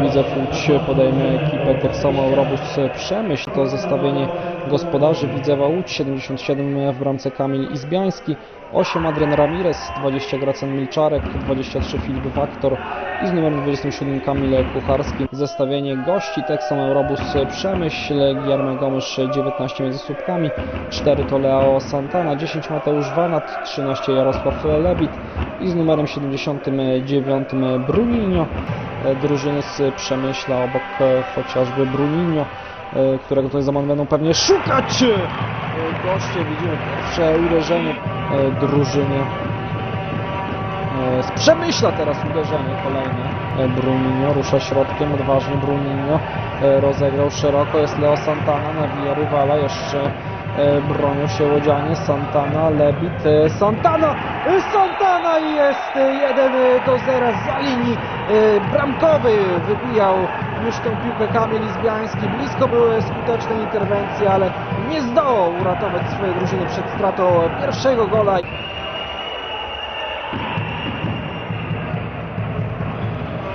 Widzę Łódź podejmie ekipę tak samo Eurobus Przemyśl. To zestawienie gospodarzy Widzewa Łódź 77 w bramce Kamil Izbiański, 8 Adrian Ramirez, 20 Gracen Milczarek, 23 Filip Waktor i z numerem 27 Kamil Kucharski. Zestawienie gości samo Eurobus Przemyśl, Guillermo Gomesz 19 między słupkami, 4 to Leo Santana, 10 Mateusz Wanat, 13 Jarosław Lebit i z numerem 79 Bruninho e, drużyny z Przemyśla obok chociażby Bruninho, e, którego tutaj za moment będą pewnie szukać. E, Goście widzimy pierwsze uderzenie e, drużyny e, z Przemyśla teraz uderzenie kolejne. E, Bruninho rusza środkiem, odważnie Bruninho e, rozegrał szeroko, jest Leo Santana, nawija rywala, jeszcze e, bronią się łodzianie, Santana, Lebit, e, Santana, e, Santana jest e, 1 do 0 za linii e, bramkowej, wybijał już tę piłkę Kamil Izbiański, blisko były skuteczne interwencje, ale nie zdołał uratować swojej drużyny przed stratą pierwszego gola.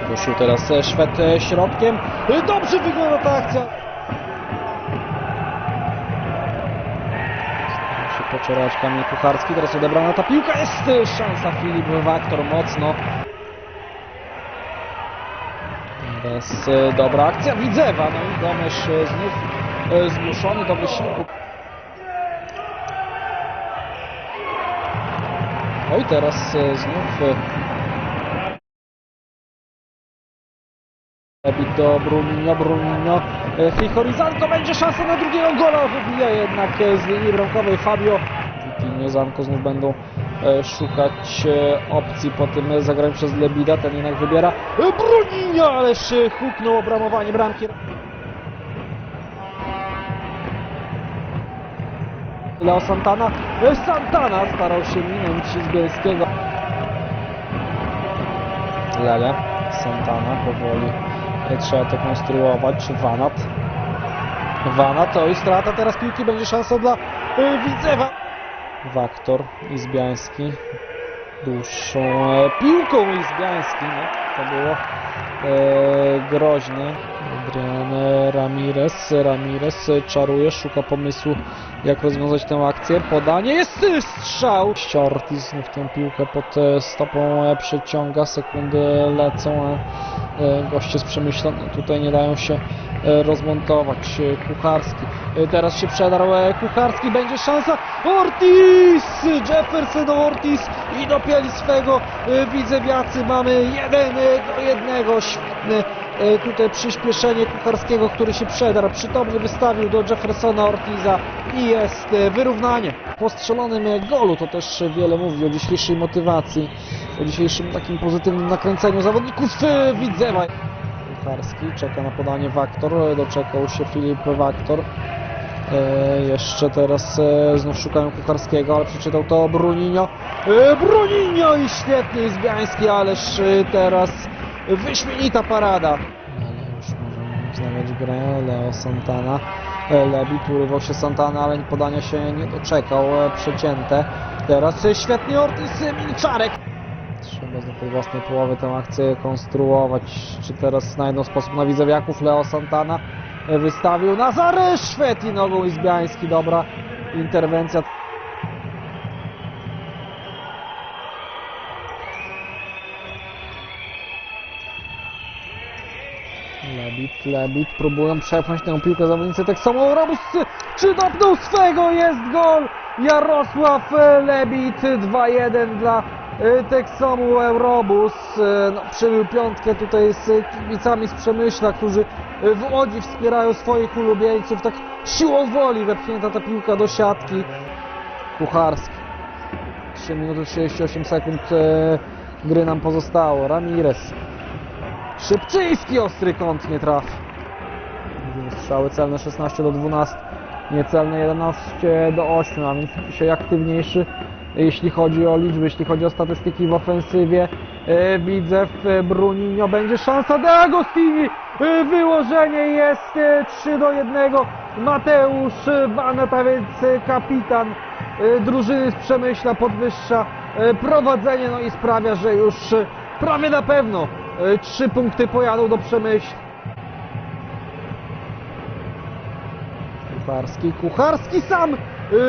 Ruszył teraz e, Szwed e, środkiem. E, Dobrze wygląda ta akcja. Poczerać Kamil Kucharski. Teraz odebrana ta piłka. Jest e, szansa Filip Waktor mocno. Teraz e, dobra akcja Widzewa. No i Gomesz e, znów zmuszony do wysiłku. Oj, teraz znów e, Ebit do Bruninho, Bruninho, e, Frichorizanko, będzie szansa na drugiego gola, wybija jednak e, z bramkowej Fabio. Vitinho, Zanko znów będą e, szukać e, opcji po tym e, zagraniu przez Lebida, ten jednak wybiera e, Bruninho, ależ e, huknął obramowanie bramki. Leo Santana, e, Santana starał się minąć z Bielskiego. Lele, Santana powoli e, trzeba to konstruować. Wanat. Wanat, oj strata teraz piłki, będzie szansa dla e, Widzewa. Waktor, Izbiański. Dłuższą e, piłką Izbiański, no to było e, groźne. Adrian Ramirez, Ramirez czaruje, szuka pomysłu jak rozwiązać tę akcję. Podanie jest y, strzał. Ortiz znów tę piłkę pod e, stopą e, przeciąga, sekundy lecą, goście z Przemyśla tutaj nie dają się e, rozmontować. E, Kucharski, E, teraz się przedarł e, Kucharski, będzie szansa. Ortiz! Jefferson Ortiz i dopięli swego e, widzewiacy. Mamy jeden e, do jednego. Świetny e, tutaj przyspieszenie Kucharskiego, który się przedarł. Przytomnie wystawił do Jeffersona Ortiza i jest e, wyrównanie. Po strzelonym e, golu to też wiele mówi o dzisiejszej motywacji, o dzisiejszym takim pozytywnym nakręceniu zawodników Widzewa. Kucharski czeka na podanie Waktor, doczekał się Filip Waktor. E, jeszcze teraz e, znów szukają Kucharskiego, ale przeczytał to Bruninho. E, Bruninho i świetnie Zbiański, ależ e, teraz wyśmienita parada. Ale już możemy wznawiać grę. Leo Santana. E, Lebit urywał się Santana, ale podania się nie doczekał. E, przecięte. Teraz e, świetnie Ortiz Milczarek. Z tej własnej połowy tę akcję konstruować. Czy teraz znajdą sposób na widzewiaków? Leo Santana e, wystawił Nazary Szwed i nogą Izbiański. Dobra interwencja. Lebit, Lebit, próbują przepchnąć tę piłkę zawodnicy tak samo Robus, czy dopnął swego, jest gol! Jarosław Lebit, 2-1 dla e, Teksomu Eurobus. E, No, przybył piątkę tutaj z kibicami z Przemyśla, którzy e, w Łodzi wspierają swoich ulubieńców. Tak siłą woli wepchnięta ta piłka do siatki. Kucharski. 3 minuty 38 sekund gry nam pozostało. Ramirez. Szybczyński ostry kąt nie trafi. Strzały celne 16 do 12, niecelne 11 do 8, a więc dzisiaj aktywniejszy jeśli chodzi o liczby, jeśli chodzi o statystyki w ofensywie. E, Widzew, e, Bruninho, będzie szansa De Agostini, e, wyłożenie jest e, 3 do 1, Mateusz Wanet, a więc e, kapitan e, drużyny z Przemyśla podwyższa e, prowadzenie, no i sprawia, że już e, prawie na pewno E, Trzy punkty pojadą do Przemyśl. Kucharski, Kucharski sam e,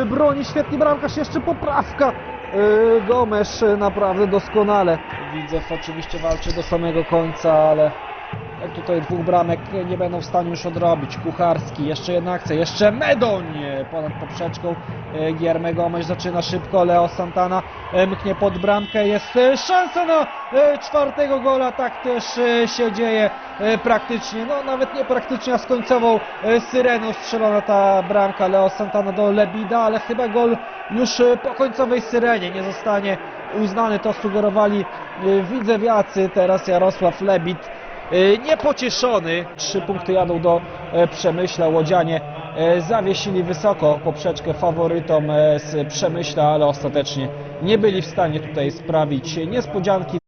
broni świetnie bramkarz, jeszcze poprawka. E, Gomesz e, naprawdę doskonale. Widzew oczywiście walczy do samego końca, ale tutaj dwóch bramek nie będą w stanie już odrobić. Kucharski, jeszcze jedna akcja, jeszcze Medoń e, ponad poprzeczką. E, Gierme Gomesz zaczyna szybko, Leo Santana e, mknie pod bramkę, jest e, szansa na czwartego gola, tak też się dzieje praktycznie, no nawet nie praktycznie, a z końcową syreną strzelona ta bramka Leo Santana do Lebida, ale chyba gol już po końcowej syrenie nie zostanie uznany, to sugerowali widzewiacy, teraz Jarosław Lebit e, niepocieszony. Trzy punkty jadą do Przemyśla, Łodzianie zawiesili wysoko poprzeczkę faworytom e, z Przemyśla, ale ostatecznie nie byli w stanie tutaj sprawić niespodzianki.